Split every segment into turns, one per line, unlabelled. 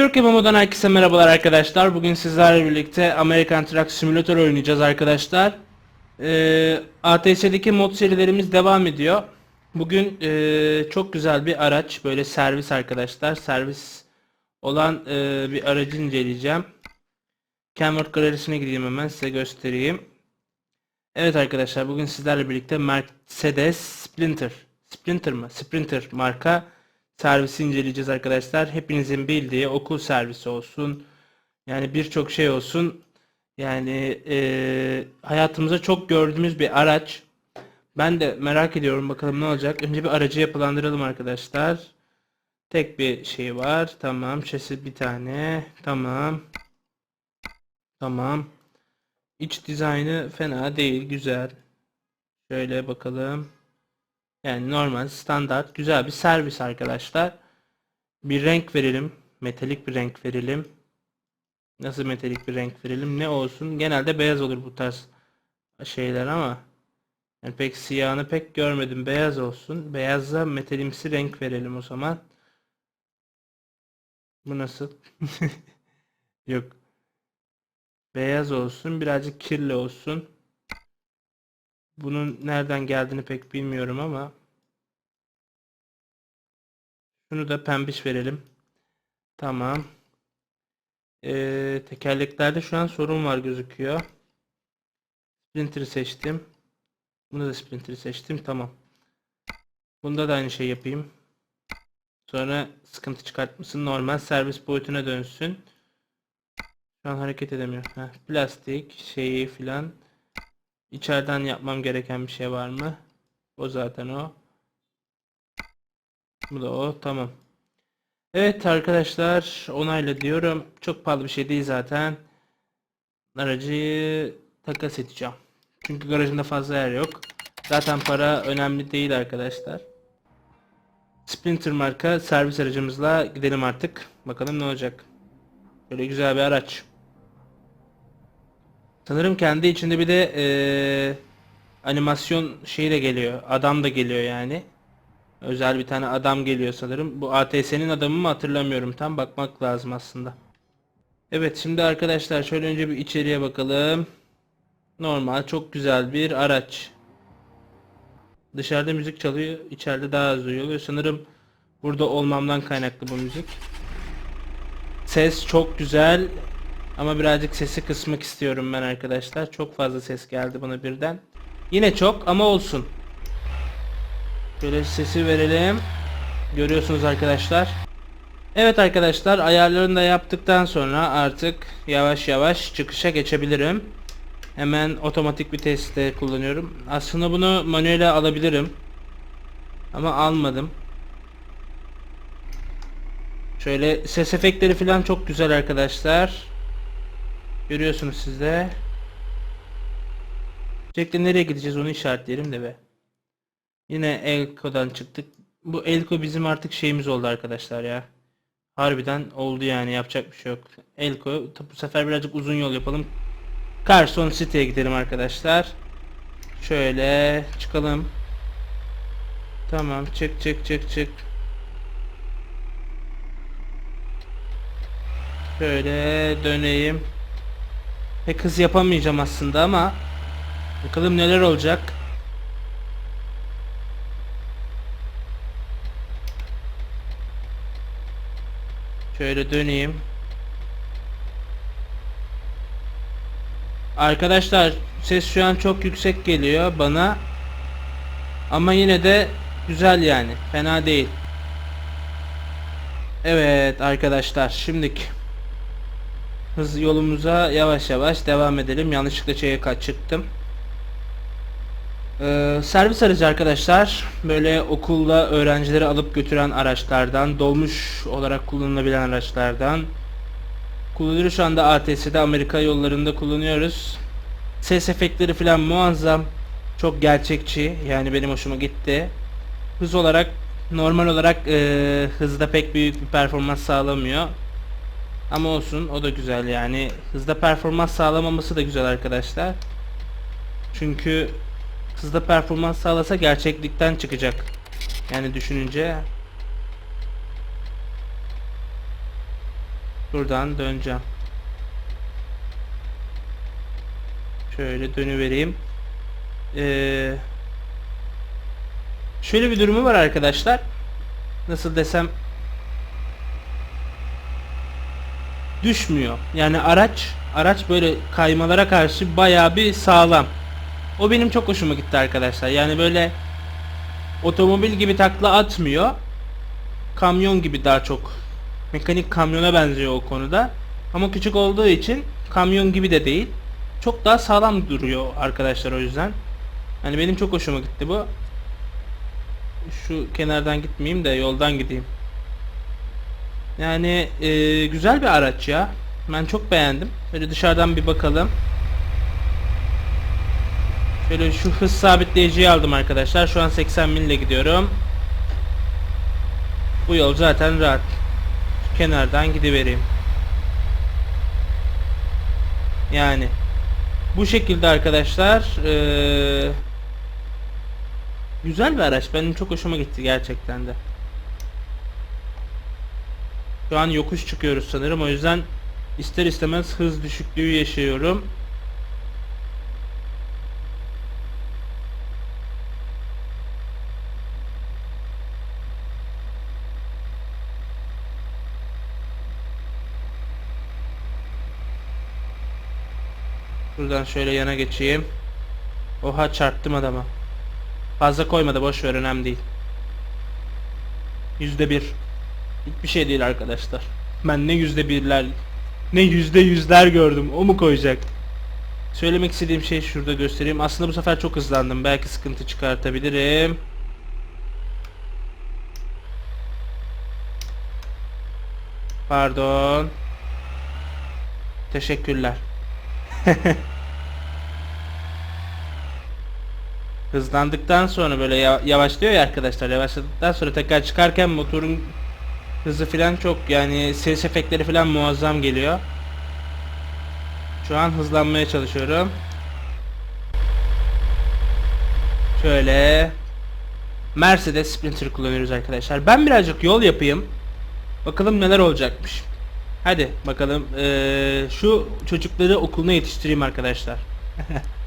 Türkiye Momo'dan herkese merhabalar arkadaşlar. Bugün sizlerle birlikte American Truck Simulator oynayacağız arkadaşlar. Ee, ATS'deki mod serilerimiz devam ediyor. Bugün ee, çok güzel bir araç, böyle servis arkadaşlar. Servis olan ee, bir aracı inceleyeceğim. Kenworth galerisine gideyim hemen size göstereyim. Evet arkadaşlar bugün sizlerle birlikte Mercedes Sprinter. Sprinter mı? Sprinter marka servisi inceleyeceğiz arkadaşlar. Hepinizin bildiği okul servisi olsun. Yani birçok şey olsun. Yani eee, hayatımızda çok gördüğümüz bir araç. Ben de merak ediyorum bakalım ne olacak. Önce bir aracı yapılandıralım arkadaşlar. Tek bir şey var. Tamam. Şasi bir tane. Tamam. Tamam. İç dizaynı fena değil. Güzel. Şöyle bakalım. Yani normal, standart, güzel bir servis arkadaşlar. Bir renk verelim. Metalik bir renk verelim. Nasıl metalik bir renk verelim? Ne olsun? Genelde beyaz olur bu tarz şeyler ama yani pek siyahını pek görmedim. Beyaz olsun. Beyaza metalimsi renk verelim o zaman. Bu nasıl? Yok. Beyaz olsun. Birazcık kirli olsun. Bunun nereden geldiğini pek bilmiyorum ama şunu da pembiş verelim. Tamam. Ee, tekerleklerde şu an sorun var gözüküyor. Sprinter'ı seçtim. Bunu da Sprinter'ı seçtim. Tamam. Bunda da aynı şey yapayım. Sonra sıkıntı çıkartmasın. Normal servis boyutuna dönsün. Şu an hareket edemiyor. Heh, plastik şeyi filan. İçeriden yapmam gereken bir şey var mı? O zaten o. Bu da o. Tamam. Evet arkadaşlar onayla diyorum. Çok pahalı bir şey değil zaten. Aracı takas edeceğim. Çünkü garajımda fazla yer yok. Zaten para önemli değil arkadaşlar. Sprinter marka servis aracımızla gidelim artık. Bakalım ne olacak. Böyle güzel bir araç. Sanırım kendi içinde bir de eee, animasyon şeyi de geliyor. Adam da geliyor yani. Özel bir tane adam geliyor sanırım. Bu ATS'nin adamı mı hatırlamıyorum. Tam bakmak lazım aslında. Evet şimdi arkadaşlar şöyle önce bir içeriye bakalım. Normal çok güzel bir araç. Dışarıda müzik çalıyor. içeride daha az duyuluyor. Sanırım burada olmamdan kaynaklı bu müzik. Ses çok güzel. Ama birazcık sesi kısmak istiyorum ben arkadaşlar. Çok fazla ses geldi bana birden. Yine çok ama olsun. Şöyle sesi verelim. Görüyorsunuz arkadaşlar. Evet arkadaşlar ayarlarını da yaptıktan sonra artık yavaş yavaş çıkışa geçebilirim. Hemen otomatik viteste kullanıyorum. Aslında bunu manuele alabilirim. Ama almadım. Şöyle ses efektleri falan çok güzel arkadaşlar. Görüyorsunuz siz de. Öncelikle nereye gideceğiz onu işaretleyelim de be. Yine Elko'dan çıktık. Bu Elko bizim artık şeyimiz oldu arkadaşlar ya. Harbiden oldu yani yapacak bir şey yok. Elko bu sefer birazcık uzun yol yapalım. Carson City'ye gidelim arkadaşlar. Şöyle çıkalım. Tamam çık çık çık çık. Şöyle döneyim. Pek hız yapamayacağım aslında ama bakalım neler olacak. Şöyle döneyim. Arkadaşlar ses şu an çok yüksek geliyor bana. Ama yine de güzel yani. Fena değil. Evet arkadaşlar şimdiki hız yolumuza yavaş yavaş devam edelim. Yanlışlıkla şeye kaçırttım. Ee, servis aracı arkadaşlar böyle okulda öğrencileri alıp götüren araçlardan dolmuş olarak kullanılabilen araçlardan. Kullanılıyor şu anda ATS'de Amerika yollarında kullanıyoruz. Ses efektleri falan muazzam. Çok gerçekçi. Yani benim hoşuma gitti. Hız olarak normal olarak e, hızda pek büyük bir performans sağlamıyor ama olsun o da güzel yani hızda performans sağlamaması da güzel arkadaşlar çünkü hızda performans sağlasa gerçeklikten çıkacak. Yani düşününce Buradan döneceğim. Şöyle dönüvereyim. Ee, şöyle bir durumu var arkadaşlar. Nasıl desem düşmüyor. Yani araç araç böyle kaymalara karşı bayağı bir sağlam. O benim çok hoşuma gitti arkadaşlar. Yani böyle otomobil gibi takla atmıyor. Kamyon gibi daha çok mekanik kamyona benziyor o konuda. Ama küçük olduğu için kamyon gibi de değil. Çok daha sağlam duruyor arkadaşlar o yüzden. Yani benim çok hoşuma gitti bu. Şu kenardan gitmeyeyim de yoldan gideyim. Yani e, güzel bir araç ya. Ben çok beğendim. Böyle dışarıdan bir bakalım. Şöyle şu hız sabitleyiciyi aldım arkadaşlar. Şu an 80 mille gidiyorum. Bu yol zaten rahat. Kenardan gidivereyim. Yani bu şekilde arkadaşlar eee, güzel bir araç. Benim çok hoşuma gitti gerçekten de. Şu an yokuş çıkıyoruz sanırım. O yüzden ister istemez hız düşüklüğü yaşıyorum. Buradan şöyle yana geçeyim. Oha çarptım adama. Fazla koymadı boş ver önemli değil. Yüzde bir. Hiçbir şey değil arkadaşlar. Ben ne yüzde birler ne yüzde yüzler gördüm. O mu koyacak? Söylemek istediğim şey şurada göstereyim. Aslında bu sefer çok hızlandım. Belki sıkıntı çıkartabilirim. Pardon. Teşekkürler. Hızlandıktan sonra böyle ya- yavaşlıyor ya arkadaşlar. Yavaşladıktan sonra tekrar çıkarken motorun hızı falan çok yani ses efektleri falan muazzam geliyor. Şu an hızlanmaya çalışıyorum. Şöyle Mercedes Sprinter kullanıyoruz arkadaşlar. Ben birazcık yol yapayım. Bakalım neler olacakmış. Hadi bakalım eee, şu çocukları okuluna yetiştireyim arkadaşlar.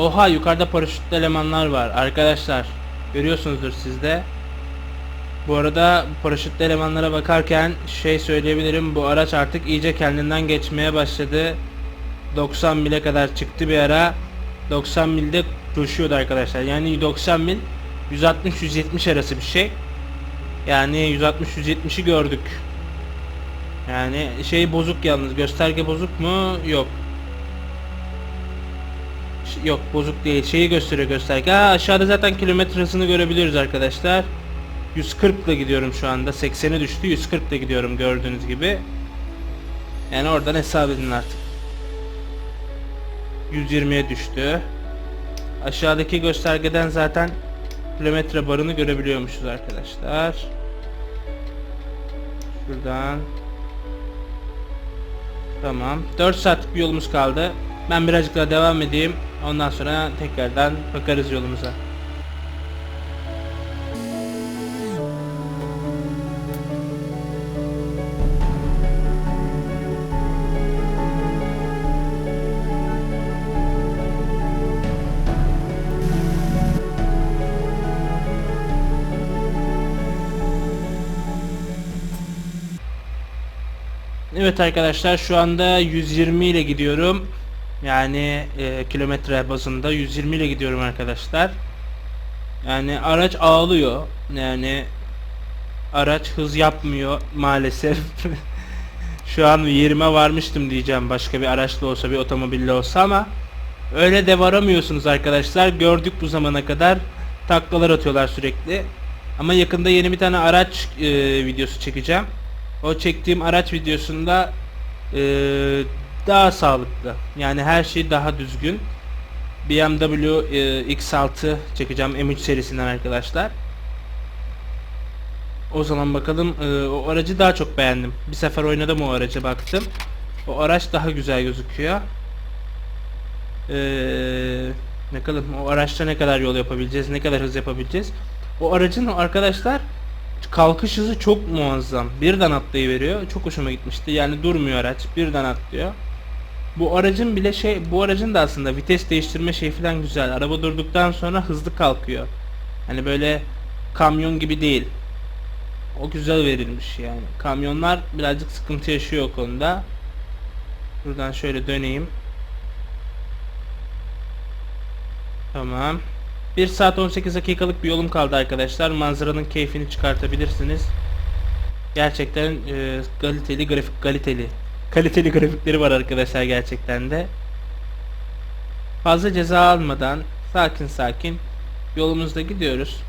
Oha yukarıda paraşütlü elemanlar var arkadaşlar. Görüyorsunuzdur siz de. Bu arada paraşütlü elemanlara bakarken şey söyleyebilirim. Bu araç artık iyice kendinden geçmeye başladı. 90 mile kadar çıktı bir ara. 90 milde coşuyordu arkadaşlar. Yani 90 mil 160-170 arası bir şey. Yani 160-170'i gördük. Yani şey bozuk yalnız. Gösterge bozuk mu? Yok. Yok bozuk değil. Şeyi gösteriyor gösterge. Ha, aşağıda zaten kilometre hızını görebiliyoruz arkadaşlar. 140 ile gidiyorum şu anda. 80'e düştü. 140 ile gidiyorum gördüğünüz gibi. Yani oradan hesap edin artık. 120'ye düştü. Aşağıdaki göstergeden zaten kilometre barını görebiliyormuşuz arkadaşlar. Şuradan. Tamam. 4 saatlik bir yolumuz kaldı. Ben birazcık daha devam edeyim. Ondan sonra tekrardan bakarız yolumuza. Evet arkadaşlar şu anda 120 ile gidiyorum. Yani e, kilometre bazında 120 ile gidiyorum arkadaşlar. Yani araç ağlıyor. Yani araç hız yapmıyor maalesef. şu an yerime varmıştım diyeceğim başka bir araçla olsa bir otomobille olsa ama öyle de varamıyorsunuz arkadaşlar. Gördük bu zamana kadar taklalar atıyorlar sürekli. Ama yakında yeni bir tane araç e, videosu çekeceğim. O çektiğim araç videosunda e, daha sağlıklı. Yani her şey daha düzgün. BMW e, X6 çekeceğim M3 serisinden arkadaşlar. O zaman bakalım e, o aracı daha çok beğendim. Bir sefer oynadım o araca baktım. O araç daha güzel gözüküyor. Ee, bakalım o araçta ne kadar yol yapabileceğiz, ne kadar hız yapabileceğiz. O aracın arkadaşlar kalkış hızı çok muazzam. Birden atlayıveriyor. Çok hoşuma gitmişti. Yani durmuyor araç. Birden atlıyor. Bu aracın bile şey, bu aracın da aslında vites değiştirme şey falan güzel. Araba durduktan sonra hızlı kalkıyor. Hani böyle kamyon gibi değil. O güzel verilmiş yani. Kamyonlar birazcık sıkıntı yaşıyor o konuda. Buradan şöyle döneyim. Tamam. 1 saat 18 dakikalık bir yolum kaldı arkadaşlar. Manzaranın keyfini çıkartabilirsiniz. Gerçekten e, kaliteli grafik kaliteli. Kaliteli grafikleri var arkadaşlar gerçekten de. Fazla ceza almadan sakin sakin yolumuzda gidiyoruz.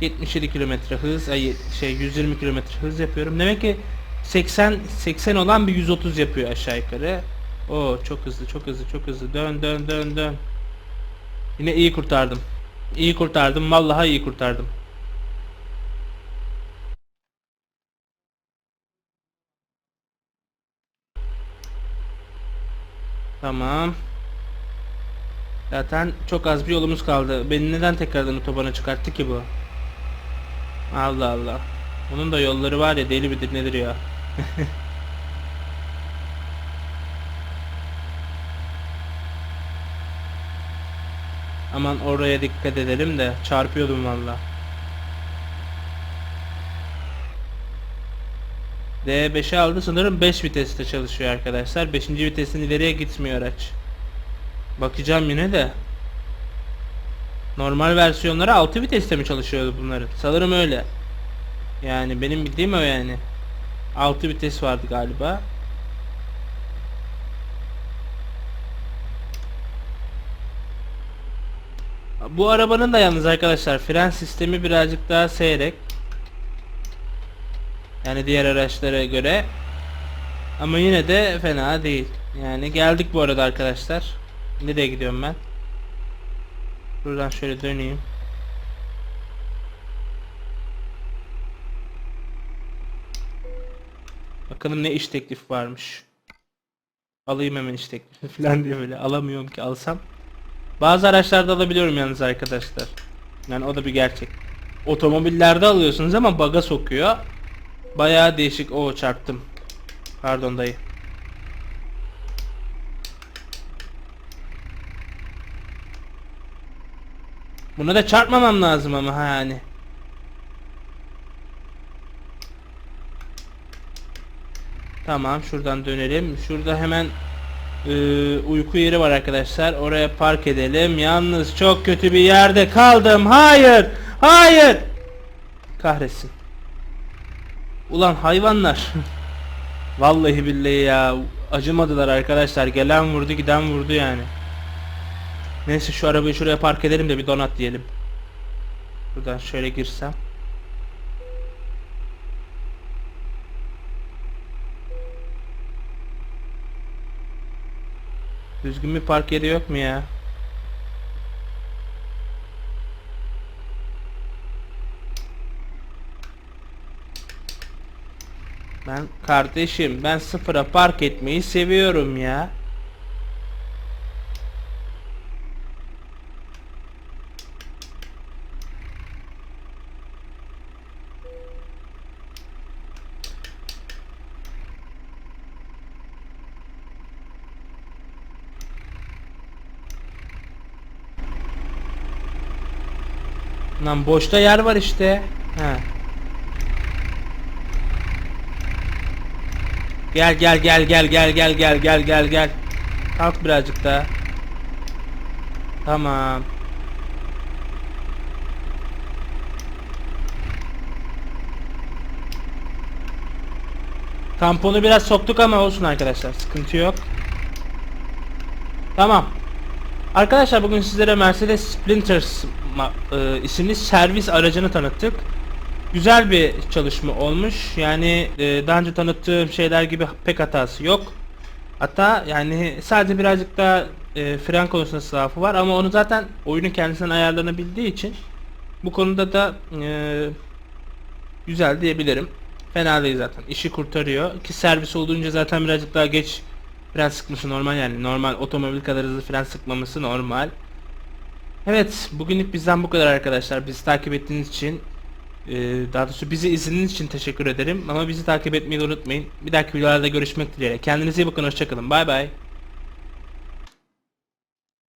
77 kilometre hız, ay şey 120 kilometre hız yapıyorum. Demek ki 80 80 olan bir 130 yapıyor aşağı yukarı. Oo çok hızlı, çok hızlı, çok hızlı. Dön dön dön dön. Yine iyi kurtardım. İyi kurtardım. Vallahi iyi kurtardım. Tamam. Zaten çok az bir yolumuz kaldı. Beni neden tekrardan otobana çıkarttı ki bu? Allah Allah. Onun da yolları var ya deli midir nedir ya. Aman oraya dikkat edelim de çarpıyordum valla. D5'e aldı sanırım 5 viteste çalışıyor arkadaşlar. 5. vitesin ileriye gitmiyor araç. Bakacağım yine de. Normal versiyonları 6 viteste mi çalışıyordu bunların? Sanırım öyle. Yani benim bildiğim o yani. 6 vites vardı galiba. Bu arabanın da yalnız arkadaşlar fren sistemi birazcık daha seyrek. Yani diğer araçlara göre. Ama yine de fena değil. Yani geldik bu arada arkadaşlar. Nereye gidiyorum ben? Buradan şöyle döneyim. Bakalım ne iş teklif varmış. Alayım hemen iş teklifi falan diye böyle alamıyorum ki alsam. Bazı araçlarda alabiliyorum yalnız arkadaşlar. Yani o da bir gerçek. Otomobillerde alıyorsunuz ama baga sokuyor. Bayağı değişik. O çarptım. Pardon dayı. Buna da çarpmamam lazım ama ha yani. Tamam şuradan dönelim. Şurada hemen e, uyku yeri var arkadaşlar. Oraya park edelim. Yalnız çok kötü bir yerde kaldım. Hayır. Hayır. Kahretsin. Ulan hayvanlar. Vallahi billahi ya. Acımadılar arkadaşlar. Gelen vurdu giden vurdu yani. Neyse şu arabayı şuraya park edelim de bir donat diyelim. Buradan şöyle girsem. Düzgün bir park yeri yok mu ya? Ben kardeşim ben sıfıra park etmeyi seviyorum ya. Lan boşta yer var işte. He. Gel gel gel gel gel gel gel gel gel gel. Kalk birazcık daha. Tamam. Tamponu biraz soktuk ama olsun arkadaşlar. Sıkıntı yok. Tamam. Arkadaşlar bugün sizlere Mercedes Sprinters e, isimli servis aracını tanıttık. Güzel bir çalışma olmuş. Yani e, daha önce tanıttığım şeyler gibi pek hatası yok. Hatta yani sadece birazcık daha e, fren konusunda zaafı var ama onu zaten oyunun kendisinden ayarlanabildiği için bu konuda da e, güzel diyebilirim. Fena değil zaten. İşi kurtarıyor. Ki servis olduğunca zaten birazcık daha geç fren sıkması normal yani. Normal otomobil kadar hızlı fren sıkmaması normal. Evet, bugünlük bizden bu kadar arkadaşlar. Bizi takip ettiğiniz için daha doğrusu bizi izlediğiniz için teşekkür ederim. Ama bizi takip etmeyi unutmayın. Bir dahaki videolarda görüşmek dileğiyle. Kendinize iyi bakın, hoşçakalın. Bay bay.